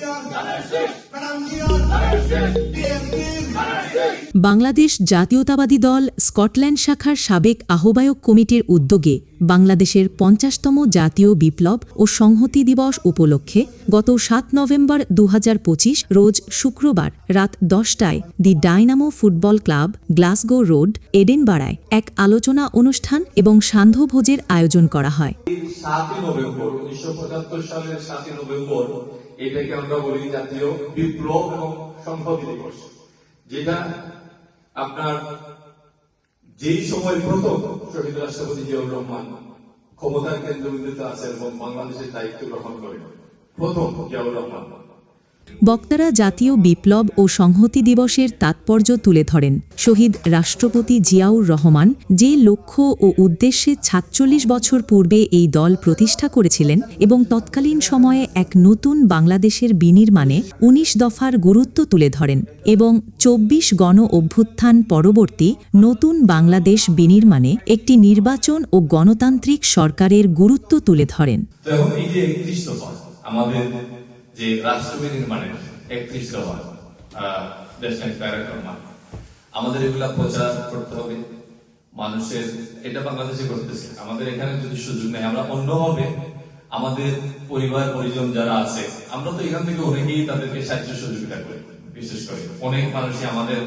Karanciyan, Karanciyan, Karanciyan, Bangladesh জাতীয়তাবাদী দল Scotland শাখার সাবেক আহ্বায়ক কমিটির উদ্যোগে বাংলাদেশের পঞ্চাশতম জাতীয় বিপ্লব ও সংহতি দিবস উপলক্ষে গত সাত নভেম্বর দু হাজার পঁচিশ রোজ শুক্রবার রাত দশটায় the dynamo football club, Glasgow road এডেনবাড়ায় এক আলোচনা অনুষ্ঠান এবং সান্ধ্যভোজের আয়োজন করা হয়। সালের এটাকে আমরা বলি জাতীয় বিপ্লব এবং সংহতি দিবস। যেটা আপনার যেই সময় প্রথম শহীদ রাষ্ট্রপতি জিয়াউর রহমান ক্ষমতার কেন্দ্রবিন্দুতে আছেন এবং বাংলাদেশের দায়িত্ব গ্রহণ করেন, প্রথম জিয়াউর রহমান। বক্তারা জাতীয় বিপ্লব ও সংহতি দিবসের তাৎপর্য তুলে ধরেন। শহীদ রাষ্ট্রপতি জিয়াউর রহমান যে লক্ষ্য ও উদ্দেশ্যে সাতচল্লিশ বছর পূর্বে এই দল প্রতিষ্ঠা করেছিলেন এবং তৎকালীন সময়ে এক নতুন বাংলাদেশের বিনির্মাণে ১৯ দফার গুরুত্ব তুলে ধরেন এবং চব্বিশ গণ অভ্যুত্থান পরবর্তী নতুন বাংলাদেশ বিনির্মাণে একটি নির্বাচন ও গণতান্ত্রিক সরকারের গুরুত্ব তুলে ধরেন। আমাদের যে রাষ্ট্রপতি নির্মাণের একত্রিশ দফা ন্যাশনাল প্যারাগ্রাম আমাদের এগুলা প্রচার করতে হবে। মানুষের, এটা বাংলাদেশে করতেছে আমাদের এখানে যদি সুযোগ নেই, আমরা অন্যভাবে আমাদের পরিবার, পরিজন যারা আছে, আমরা তো এখান থেকে অনেকেই তাদেরকে সাহায্য সহযোগিতা করি, বিশেষ করে। অনেক মানুষই আমাদের